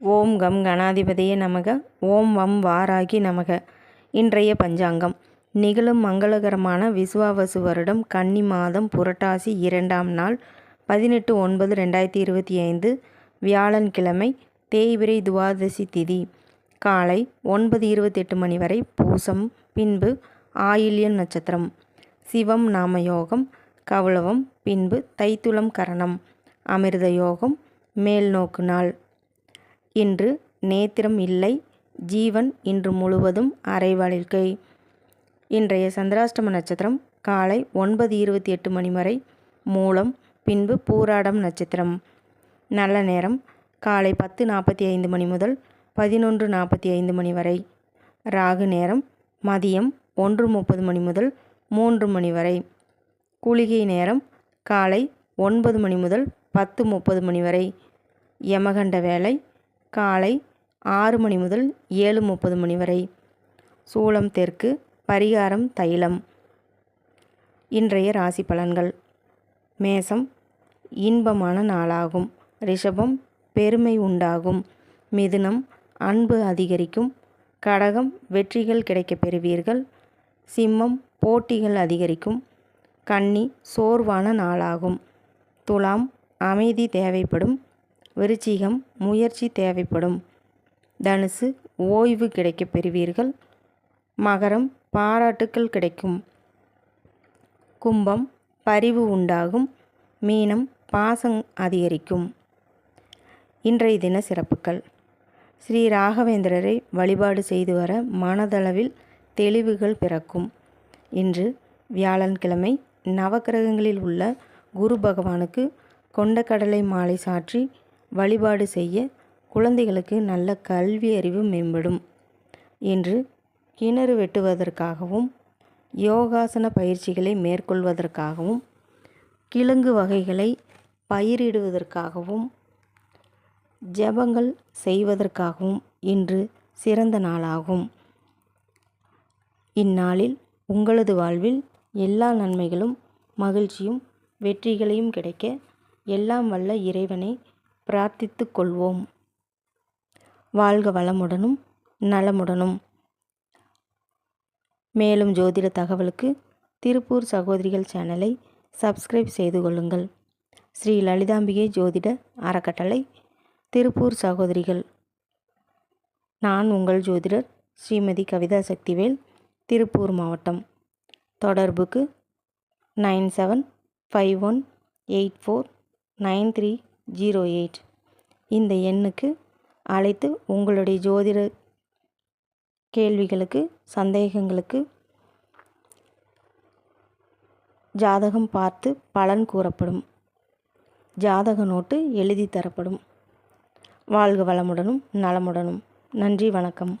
ஓம் come கணாதிபதியே நமக. ஓம் வம் வாராகி நமக. இன்றைய பஞ்சாங்கம். நிகழும் மங்களகரமான விஸ்வாவசு வருடம் கன்னி மாதம் புரட்டாசி இரண்டாம் நாள் பதினெட்டு ஒன்பது ரெண்டாயிரத்தி இருபத்தி ஐந்து. வியாழன்கிழமை தேய்பிரை துவாதசி திதி. காலை ஒன்பது இருபத்தெட்டு மணி வரை பூசம் பின்பு ஆயில்யம் நட்சத்திரம். சிவம் நாமயோகம் கவுளவம் பின்பு தைத்துளம் கரணம். அமிர்த யோகம் மேல்நோக்கு நாள். இன்று நேத்திரம் இல்லை ஜீவன் இன்று முழுவதும் அரை வாழ்க்கை. இன்றைய சந்திராஷ்டம நட்சத்திரம் காலை ஒன்பது இருபத்தி எட்டு மணி வரை மூலம் பின்பு பூராடம் நட்சத்திரம். நல்ல நேரம் காலை பத்து நாற்பத்தி ஐந்து மணி முதல் பதினொன்று நாற்பத்தி ஐந்து மணி வரை. ராகு நேரம் மதியம் ஒன்று முப்பது மணி முதல் மூன்று மணி வரை. குளிகை நேரம் காலை ஒன்பது மணி முதல் பத்து முப்பது மணி வரை. யமகண்ட வேலை காலை ஆறு மணி முதல் ஏழு முப்பது மணி வரை. சூளம் தெற்கு பரிகாரம் தைலம். இன்றைய ராசி பலன்கள். மேசம் இன்பமான நாளாகும். ரிஷபம் பெருமை உண்டாகும். மிதுனம் அன்பு அதிகரிக்கும். கடகம் வெற்றிகள் கிடைக்கப் பெறுவீர்கள். சிம்மம் போட்டிகள் அதிகரிக்கும். கன்னி சோர்வான நாளாகும். துலாம் அமைதி தேவைப்படும். விருச்சிகம் முயற்சி தேவைப்படும். தனுசு ஓய்வு கிடைக்கப் பெறுவீர்கள். மகரம் பாராட்டுக்கள் கிடைக்கும். கும்பம் பரிவு உண்டாகும். மீனம் பாசம் அதிகரிக்கும். இன்றைய தின சிறப்புகள். ஸ்ரீ ராகவேந்திரரை வழிபாடு செய்து வர மனதளவில் தெளிவுகள் பிறக்கும். இன்று வியாழன்கிழமை நவக்கிரகங்களில் உள்ள குரு பகவானுக்கு கொண்டக்கடலை மாலை சாற்றி வழிபாடு செய்ய குழந்தைகளுக்கு நல்ல கல்வி அறிவு மேம்படும் என்று கிணறு வெட்டுவதற்காகவும் யோகாசன பயிற்சிகளை மேற்கொள்வதற்காகவும் கிழங்கு வகைகளை பயிரிடுவதற்காகவும் ஜபங்கள் செய்வதற்காகவும் இன்று சிறந்த நாளாகும். இந்நாளில் உங்களது வாழ்வில் எல்லா நன்மைகளும் மகிழ்ச்சியும் வெற்றிகளையும் கிடைக்க எல்லாம் வல்ல இறைவனை பிரார்த்தித்து கொள்வோம் வாழ்க வளமுடனும் நலமுடனும். மேலும் ஜோதிட தகவலுக்கு திருப்பூர் சகோதரிகள் சேனலை சப்ஸ்கிரைப் செய்து கொள்ளுங்கள். ஸ்ரீ லலிதாம்பிகை ஜோதிட அறக்கட்டளை திருப்பூர் சகோதரிகள். நான் உங்கள் ஜோதிடர் ஸ்ரீமதி கவிதா சக்திவேல் திருப்பூர் மாவட்டம். தொடர்புக்கு nine seven five one eight four nine three zero eight. இந்த எண்ணுக்கு அழைத்து உங்களுடைய ஜோதிட கேள்விகளுக்கு சந்தேகங்களுக்கு ஜாதகம் பார்த்து பலன் கூறப்படும். ஜாதக நோட்டு எழுதி தரப்படும். வாழ்க வளமுடனும் நலமுடனும். நன்றி வணக்கம்.